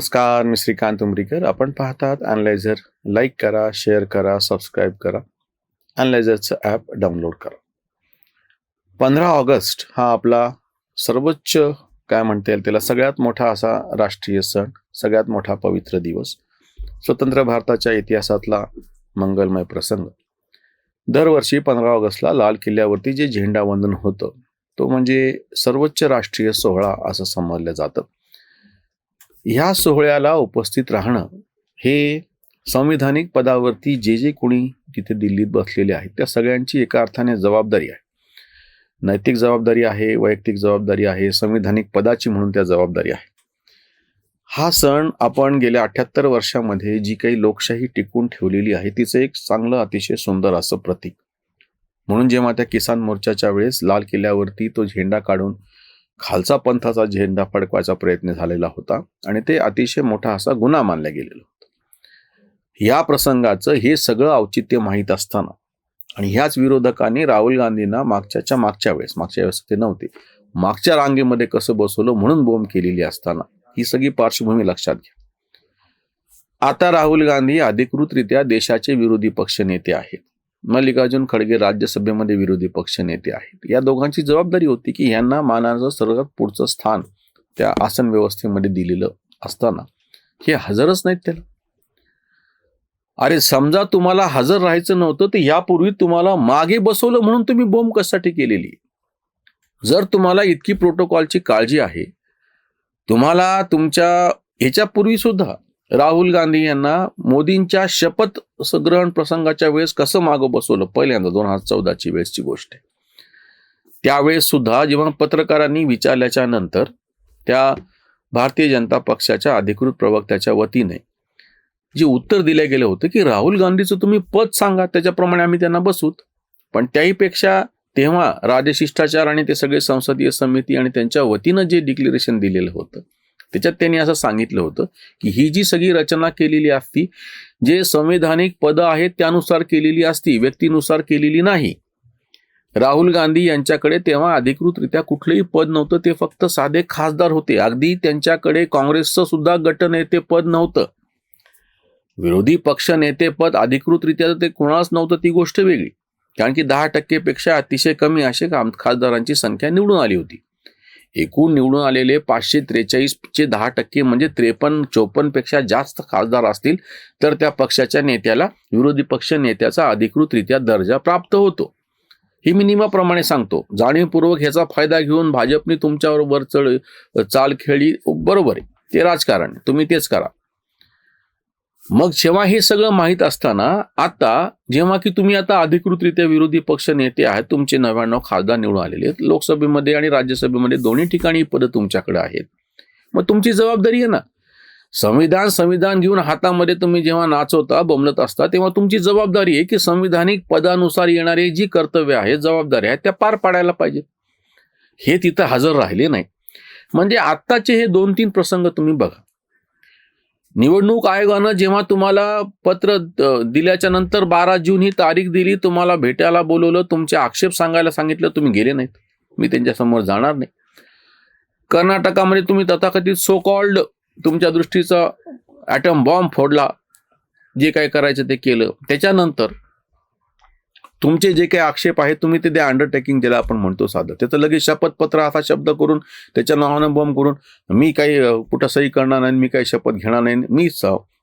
नमस्कार मी श्रीकांत उमरीकर. आपण पाहतात अनलायझर लाईक करा शेअर करा सबस्क्राईब करा. अनलायझरचं ॲप डाउनलोड करा. पंधरा ऑगस्ट हा आपला सर्वोच्च काय म्हणता येईल त्याला सगळ्यात मोठा असा राष्ट्रीय सण सगळ्यात मोठा पवित्र दिवस स्वतंत्र भारताच्या इतिहासातला मंगलमय प्रसंग. दरवर्षी पंधरा ऑगस्टला लाल किल्ल्यावरती जे झेंडावंदन होतं तो म्हणजे सर्वोच्च राष्ट्रीय सोहळा असं समजलं जातं. ह्या सोहळ्याला उपस्थित राहणं हे संविधानिक पदावरती जे जे कोणी तिथे दिल्लीत बसलेले आहेत त्या सगळ्यांची एका अर्थाने जबाबदारी आहे. नैतिक जबाबदारी आहे वैयक्तिक जबाबदारी आहे संविधानिक पदाची म्हणून त्या जबाबदारी आहे. हा सण आपण गेल्या अठ्याहत्तर वर्षामध्ये जी काही लोकशाही टिकून ठेवलेली आहे तिचं एक चांगलं अतिशय सुंदर असं प्रतीक. म्हणून जेव्हा त्या किसान मोर्चाच्या वेळेस लाल किल्ल्यावरती तो झेंडा काढून खालचा पंथाचा झेंडा फडकवायचा प्रयत्न झालेला होता आणि ते अतिशय मोठा असा गुन्हा मानला गेलेला होता. या प्रसंगाचं हे सगळं औचित्य माहीत असताना आणि ह्याच विरोधकांनी राहुल गांधींना मागच्याच्या मागच्या वेळेस मागच्या वेळेस ते नव्हते मागच्या रांगेमध्ये कसं बसवलं म्हणून बोंब केलेली असताना ही सगळी पार्श्वभूमी लक्षात घ्या. आता राहुल गांधी अधिकृतरित्या देशाचे विरोधी पक्ष नेते आहेत. मल्लिकार्जुन खडगे राज्यसभेमध्ये विरोधी पक्ष नेते आहेत. या दोघांची जबाबदारी होती की यांना मानाचं सर्वात पुढचं स्थान त्या आसन व्यवस्थेमध्ये दिलेलं असताना. हे हजरच नाहीत त्याला. अरे समजा तुम्हाला हजर राहायचं नव्हतं तर यापूर्वी तुम्हाला मागे बसवलं म्हणून तुम्ही बोंब कशासाठी केलेली? जर तुम्हाला इतकी प्रोटोकॉलची काळजी आहे तुम्हाला तुमच्या ह्याच्यापूर्वी सुद्धा राहुल गांधी यांना मोदींच्या शपथ ग्रहण प्रसंगाच्या वेळेस कसं मागं बसवलं? पहिल्यांदा दोन हजार चौदाची वेळेसची गोष्ट आहे. त्यावेळेस सुद्धा जेव्हा पत्रकारांनी विचारल्याच्या नंतर त्या भारतीय जनता पक्षाच्या अधिकृत प्रवक्त्याच्या वतीने जे उत्तर दिले गेलं होतं की राहुल गांधीचं तुम्ही पद सांगा त्याच्याप्रमाणे आम्ही त्यांना बसूत पण त्याहीपेक्षा तेव्हा राजशिष्टाचार आणि ते सगळे संसदीय समिती आणि त्यांच्या वतीनं जे डिक्लेरेशन दिलेलं होतं त्याच्यात त्यांनी असं सांगितलं होतं की ही जी सगळी रचना केलेली असती जे संवैधानिक पदं आहेत त्यानुसार केलेली असती व्यक्तीनुसार केलेली नाही. राहुल गांधी यांच्याकडे तेव्हा अधिकृतरित्या कुठलंही पद नव्हतं ते फक्त साधे खासदार होते. अगदी त्यांच्याकडे काँग्रेसचं सुद्धा गटनेते पद नव्हतं. विरोधी पक्ष नेतेपद अधिकृतरित्या ते कुणालाच नव्हतं ती गोष्ट वेगळी. कारण की दहा टक्केपेक्षा अतिशय कमी असे खासदारांची संख्या निवडून आली होती. एकूण निवडून आलेले पाचशे त्रेचाळीसचे दहा टक्के म्हणजे त्रेपन्न चोपन्नपेक्षा जास्त खासदार असतील तर त्या पक्षाच्या नेत्याला विरोधी पक्ष नेत्याचा अधिकृतरित्या दर्जा प्राप्त होतो. ही मी नियमाप्रमाणे सांगतो. जाणीवपूर्वक ह्याचा फायदा घेऊन भाजपने तुमच्यावर वर चढ चाल खेळली बरोबर आहे. ते राजकारण तुम्ही तेच करा. मग जेव्हा हे सगळं माहीत असताना आता जेव्हा की तुम्ही आता अधिकृतरित्या विरोधी पक्ष नेते आहेत तुमचे नव्याण्णव खासदार निवडून आलेले आहेत लोकसभेमध्ये आणि राज्यसभेमध्ये दोन्ही ठिकाणी पदं तुमच्याकडे आहेत. मग तुमची जबाबदारी आहे ना. संविधान संविधान घेऊन हातामध्ये तुम्ही जेव्हा नाचवता बमलत असता तेव्हा तुमची जबाबदारी आहे की संविधानिक पदानुसार येणारे जी कर्तव्य आहेत जबाबदारी आहेत त्या पार पाडायला पाहिजेत हे तिथं हजर राहिले नाही. म्हणजे आत्ताचे हे दोन तीन प्रसंग तुम्ही बघा. निवडणूक आयोगानं जेव्हा तुम्हाला पत्र दिल्याच्या नंतर बारा जून ही तारीख दिली तुम्हाला भेटायला बोलवलं तुमचे आक्षेप सांगायला सांगितलं तुम्ही गेले नाहीत. मी त्यांच्यासमोर जाणार नाही. कर्नाटकामध्ये तुम्ही तथाकथित सो कॉल्ड तुमच्या दृष्टीचा ॲटम बॉम्ब फोडला. जे काय करायचं ते केलं. त्याच्यानंतर तुमचे जे काही आक्षेप आहेत तुम्ही ते द्या. अंडरटेकिंग ज्याला आपण म्हणतो साधं. त्याचं लगेच शपथपत्र असा शब्द करून त्याच्या नावानं बॉम्ब करून मी काही कुठं सही करणार नाही मी काही शपथ घेणार नाही. मी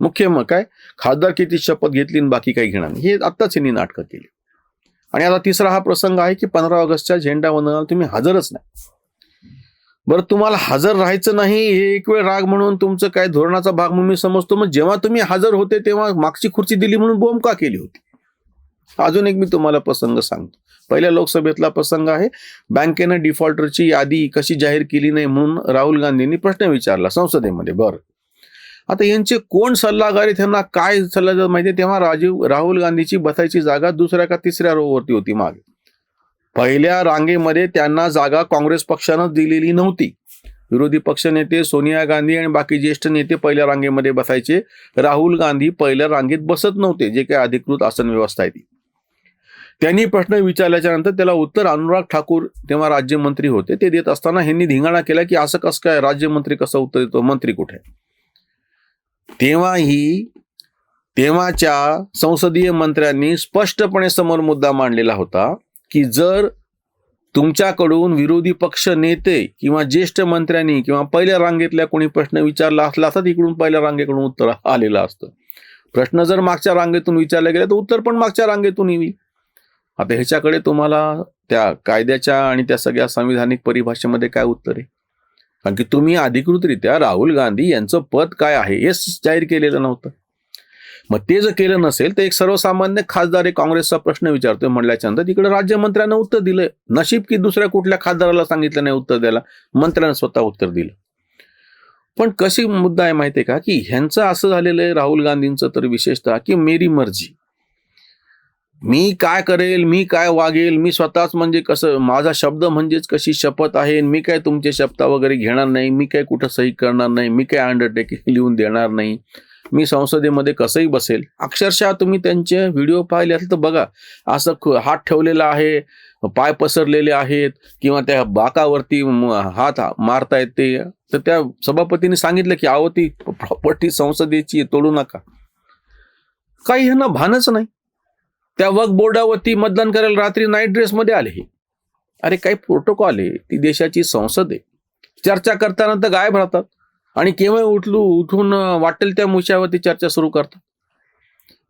मुख्य मग काय? खासदार किती शपथ घेतली आणि बाकी काही घेणार नाही. हे आत्ताच यांनी नाटकं केली. आणि आता तिसरा हा प्रसंग आहे की पंधरा ऑगस्टच्या झेंडा वंदनाला तुम्ही हजरच नाही. बरं तुम्हाला हजर राहायचं नाही हे एक वेळ राग म्हणून तुमचं काय धोरणाचा भाग म्हणून मी समजतो. मग जेव्हा तुम्ही हजर होते तेव्हा मागची खुर्ची दिली म्हणून बोंब का केली होती? अजून एक मी तुम्हाला प्रसंग सांगतो. पहिल्या लोकसभेतला प्रसंग आहे बँकेनं डिफॉल्टरची यादी कशी जाहीर केली नाही म्हणून राहुल गांधींनी प्रश्न विचारला संसदेमध्ये. बरं. आता यांचे कोण सल्लागार आहेत त्यांना काय सल्ला माहिती तेव्हा राजीव राहुल गांधीची बसायची जागा दुसऱ्या का तिसऱ्या रोवरती होती मागे. पहिल्या रांगेमध्ये त्यांना जागा काँग्रेस पक्षानं दिलेली नव्हती. विरोधी पक्षनेते सोनिया गांधी आणि बाकी ज्येष्ठ नेते पहिल्या रांगेमध्ये बसायचे. राहुल गांधी पहिल्या रांगेत बसत नव्हते जे काही अधिकृत आसन व्यवस्था आहे ती. त्यांनी प्रश्न विचारल्याच्या नंतर त्याला उत्तर अनुराग ठाकूर तेव्हा राज्यमंत्री होते. ते देत असताना ह्यांनी धिंगाणा केला की असं कसं काय राज्यमंत्री कसं उत्तर देतो? मंत्री कुठे? तेव्हाही तेव्हाच्या संसदीय मंत्र्यांनी स्पष्टपणे समोर मुद्दा मांडलेला होता की जर तुमच्याकडून विरोधी पक्ष नेते किंवा ज्येष्ठ मंत्र्यांनी किंवा पहिल्या रांगेतल्या कोणी प्रश्न विचारला असला तर इकडून पहिल्या रांगेकडून उत्तर आलेलं असतं. प्रश्न जर मागच्या रांगेतून विचारला गेला तर उत्तर पण मागच्या रांगेतून येईल आता ह्याच्याकडे तुम्हाला त्या कायद्याच्या आणि त्या सगळ्या संविधानिक परिभाषेमध्ये काय उत्तर आहे? कारण की तुम्ही अधिकृतरित्या राहुल गांधी यांचं पद काय आहे हे जाहीर केलेलं नव्हतं. मग ते जर केलं नसेल तर एक सर्वसामान्य खासदार एक काँग्रेसचा प्रश्न विचारतोय म्हणल्याच्यानंतर तिकडे राज्यमंत्र्यांना उत्तर दिलं नशीब की दुसऱ्या कुठल्या खासदाराला सांगितलं नाही उत्तर द्यायला? मंत्र्यांना स्वतः उत्तर दिलं. पण कशी मुद्दा आहे माहिती आहे का? की ह्यांचं असं झालेलं आहे राहुल गांधींचं तर विशेषतः की मेरी मर्जी. मी काय करेल मी काय वागेल मी स्वतःच म्हणजे कसं माझा शब्द म्हणजेच कशी शपथ आहे मी काय तुमचे शब्द वगैरे घेणार नाही मी काय कुठं सही करणार नाही मी काय अंडरटेकिंग लिहून देणार नाही मी संसदेमध्ये कसंही बसेल. अक्षरशः तुम्ही त्यांचे व्हिडिओ पाहिले असेल तर बघा असं हात ठेवलेला आहे पाय पसरलेले आहेत किंवा त्या बाकावरती हात मारतायत ते तर त्या सभापतीने सांगितलं की अहो ती प्रॉपर्टी संसदेची तोडू नका. काही ह्यांना भानच नाही. त्या वक बोर्डावरती मतदान करायला रात्री नाईट ड्रेसमध्ये आले हे. अरे काही प्रोटोकॉल आहे? ती देशाची संसद आहे. चर्चा करताना तर गायब राहतात. आणि केव्हा उठलू उठून वाटेल त्या मुशावरती चर्चा सुरू करतात.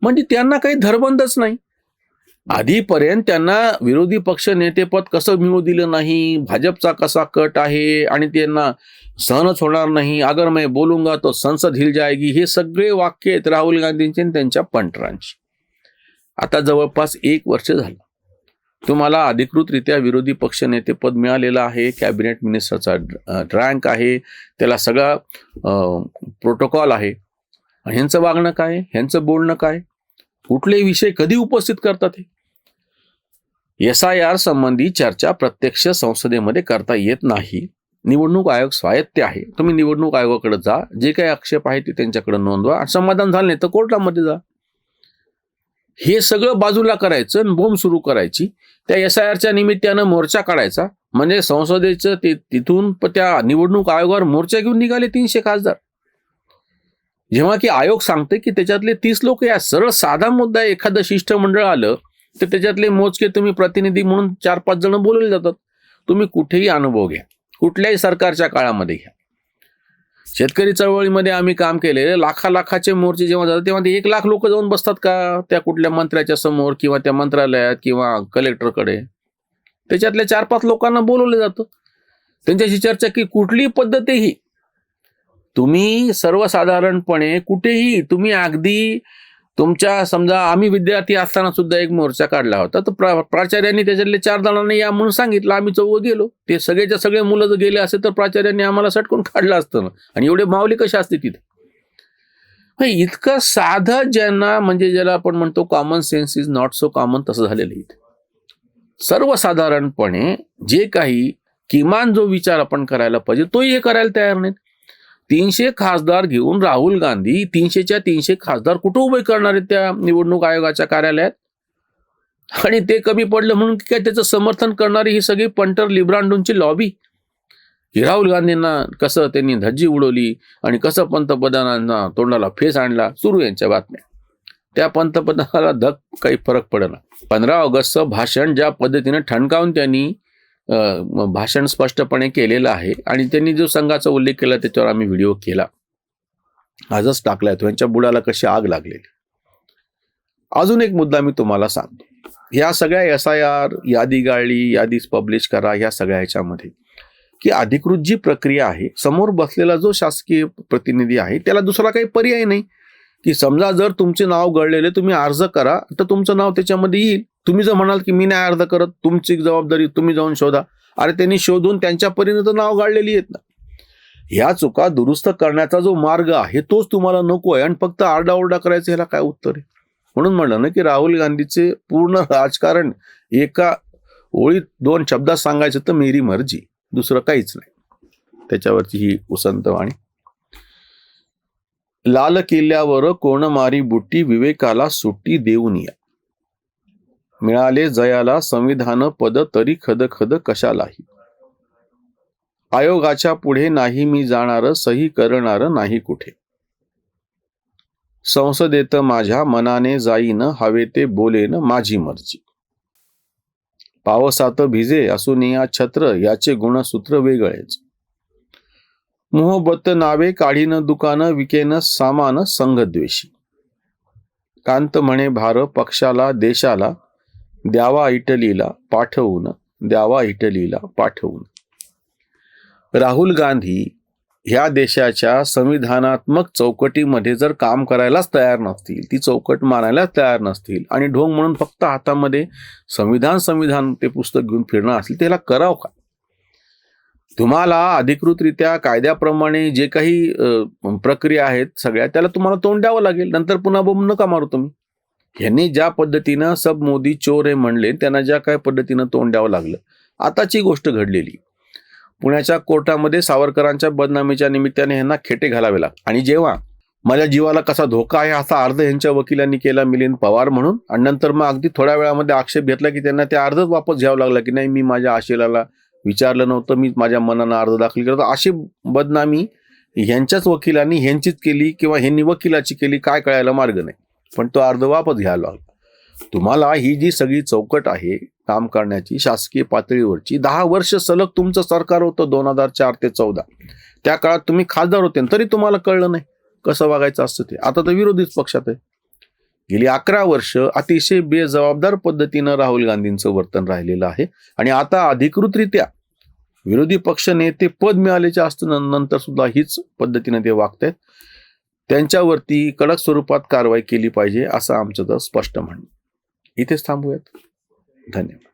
म्हणजे त्यांना काही धरबंदच नाही. आधीपर्यंत त्यांना विरोधी पक्ष नेतेपद कसं मिळू दिलं नाही भाजपचा कसा कट आहे आणि त्यांना सहनच होणार नाही अगर मैं बोलूंगा तो संसद हिल जाएगी हे सगळे वाक्य आहेत राहुल गांधींचे आणि त्यांच्या पंटरांची. आता जवळपास एक वर्ष झालं. तुम्हाला अधिकृतरित्या विरोधी पक्ष नेतेपद मिळालेलं आहे. कॅबिनेट मिनिस्टरचा रँक आहे. त्याला सगळा प्रोटोकॉल आहे. ह्यांचं वागणं काय? ह्यांचं बोलणं काय? कुठले विषय कधी उपस्थित करतात हे? एस आय आर संबंधी चर्चा प्रत्यक्ष संसदेमध्ये करता येत नाही. निवडणूक आयोग स्वायत्त आहे. तुम्ही निवडणूक आयोगाकडे जा. जे काही आक्षेप आहे ते त्यांच्याकडे नोंदवा. समाधान झालं नाही तर कोर्टामध्ये जा. हे सगळं बाजूला करायचं आणि बोंब सुरू करायची. त्या एस आय आरच्या निमित्तानं मोर्चा काढायचा. म्हणजे संसदेचं ते तिथून त्या निवडणूक आयोगावर मोर्चा घेऊन निघाले तीनशे खासदार. जेव्हा की आयोग सांगते की त्याच्यातले तीस लोक या सरळ साधा मुद्दा एखादं शिष्टमंडळ आलं तर त्याच्यातले मोजके तुम्ही प्रतिनिधी म्हणून चार पाच जण बोलवले जातात. तुम्ही कुठेही अनुभव घ्या. कुठल्याही सरकारच्या काळामध्ये घ्या. शेतकरी चळवळीमध्ये आम्ही काम केलेले लाखा लाखाचे मोर्चे जेव्हा जातात तेव्हा ते एक लाख लोक जाऊन बसतात का? त्या कुठल्या मंत्र्याच्या समोर किंवा त्या मंत्रालयात किंवा कलेक्टरकडे. त्याच्यातल्या चार पाच लोकांना बोलवलं जातं. त्यांच्याशी चर्चा की कुठली पद्धतही तुम्ही सर्वसाधारणपणे कुठेही तुम्ही अगदी तुमच्या समजा आम्ही विद्यार्थी असताना सुद्धा एक मोर्चा काढला होता. तर प्रा प्राचार्यांनी त्याच्यातले चार जणांना या म्हणून सांगितलं आम्ही चौघ गेलो. ते सगळेच्या सगळे मुलं जर गेले असेल तर प्राचार्यांनी आम्हाला सटकून काढलं असतं. ना आणि एवढे माऊली कसे असते तिथे? इतकं साधं ज्यांना म्हणजे ज्याला आपण म्हणतो common sense is not so common तसं झालेलं आहे इथे. सर्वसाधारणपणे जे काही किमान जो विचार आपण करायला पाहिजे तोही हे करायला तयार नाहीत. तीनशे खासदार घेऊन राहुल गांधी तीनशेच्या तीनशे खासदार कुठं उभे करणार आहेत त्या निवडणूक आयोगाच्या कार्यालयात? आणि ते कमी पडलं म्हणून काय त्याचं समर्थन करणारी ही सगळी पंटर लिब्रांडूंची लॉबी ही राहुल गांधींना कसं त्यांनी धज्जी उडवली आणि कसं पंतप्रधानांना तोंडाला फेस आणला? सुरू यांच्या बातम्या. त्या पंतप्रधानाला धक काही फरक पडला पंधरा ऑगस्टचं भाषण ज्या पद्धतीने ठणकावून त्यांनी भाषण स्पष्टपणे केलेलं आहे आणि त्यांनी जो संघाचा उल्लेख केला त्याच्यावर आम्ही व्हिडिओ केला. आजच टाकलाय तो. यांच्या बुडाला कशी आग लागलेली. अजून एक मुद्दा मी तुम्हाला सांगतो. ह्या सगळ्या एस आय आर यादी गाळली यादी पब्लिश करा ह्या सगळ्या ह्याच्यामध्ये की अधिकृत जी प्रक्रिया आहे समोर बसलेला जो शासकीय प्रतिनिधी आहे त्याला दुसरा काही पर्याय नाही. की समजा जर तुमचे नाव गळलेले तुम्ही अर्ज करा तर तुमचं नाव त्याच्यामध्ये येईल. तुम्ही जर म्हणाल की मी नाही अर्ज करत तुमची जबाबदारी तुम्ही जाऊन शोधा. अरे त्यांनी शोधून त्यांच्यापर्यंत नाव गाळलेली आहेत ना. ह्या चुका दुरुस्त करण्याचा जो मार्ग आहे तोच तुम्हाला नको आहे. आणि फक्त आरडाओरडा करायचं ह्याला काय उत्तर आहे? म्हणून म्हणलं ना की राहुल गांधीचे पूर्ण राजकारण एका ओळीत दोन शब्दात सांगायचं तर मेरी मर्जी. दुसरं काहीच नाही. त्याच्यावरची ही उसंतवाणी लाल किल्ल्यावर कोण मारी बुट्टी विवेकाला सुट्टी देऊन या. मिळाले जयाला संविधान पद तरी खद खद कशालाही. आयोगाच्या पुढे नाही मी जाणार सही करणार नाही कुठे. संसदेत माझ्या मनाने जाईन हवे ते बोलेन माझी मर्जी. पावसात भिजे असून या छत्र याचे गुणसूत्र वेगळेच. मोहबत्त नावे काढीन दुकान विकेन सामान संघद्वेषी. कांत म्हणे भार पक्षाला देशाला द्यावा इटलीला पाठवून द्यावा इटलीला पाठवून. राहुल गांधी ह्या देशाच्या संविधानात्मक चौकटीमध्ये जर काम करायलाच तयार नसतील ती चौकट मानायलाच तयार नसतील आणि ढोंग म्हणून फक्त हातामध्ये संविधान संविधान ते पुस्तक घेऊन फिरणं असेल त्याला करावं का? तुम्हाला अधिकृतरित्या कायद्याप्रमाणे जे काही प्रक्रिया आहेत सगळ्या त्याला तुम्हाला तोंड द्यावं लागेल. नंतर पुन्हा बोंब नका मारू तुम्ही. ह्यांनी ज्या पद्धतीनं सब मोदी चोर हे म्हणले त्यांना ज्या काय पद्धतीनं तोंड द्यावं लागलं आताची गोष्ट घडलेली. पुण्याच्या कोर्टामध्ये सावरकरांच्या बदनामीच्या निमित्ताने ह्यांना खेटे घालावे लागले आणि जेव्हा माझ्या जीवाला कसा धोका आहे असा अर्ज यांच्या वकिलांनी केला मिलिंद पवार म्हणून आणि नंतर मग अगदी थोड्या वेळामध्ये आक्षेप घेतला की त्यांना ते अर्जच वापस घ्यावं लागला की नाही मी माझ्या आशिलाला विचारलं नव्हतं मी माझ्या मनानं अर्ज दाखल केला अशी बदनामी ह्यांच्याच वकिलांनी ह्यांचीच केली किंवा ह्यांनी वकिलाची केली काय कळायला मार्ग नाही. पण तो अर्धवापच घ्यायला लागला तुम्हाला ही जी सगळी चौकट आहे काम करण्याची शासकीय पातळीवरची दहा वर्ष सलग तुमचं सरकार होतं दोन हजार चार ते चौदा. त्या काळात तुम्ही खासदार होते आणि तरी तुम्हाला कळलं नाही कसं वागायचं असतं ते. आता तर विरोधीच पक्षात आहे. गेली अकरा वर्ष अतिशय बेजबाबदार पद्धतीनं राहुल गांधींचं वर्तन राहिलेलं आहे आणि आता अधिकृतरित्या विरोधी पक्ष नेते पद मिळाल्याच्या असताना नंतर सुद्धा हीच पद्धतीने ते वागतायत. त्यांच्यावरती कडक स्वरूपात कारवाई केली पाहिजे असं आमचं तर स्पष्ट म्हणणं इथेच थांबूयात. धन्यवाद.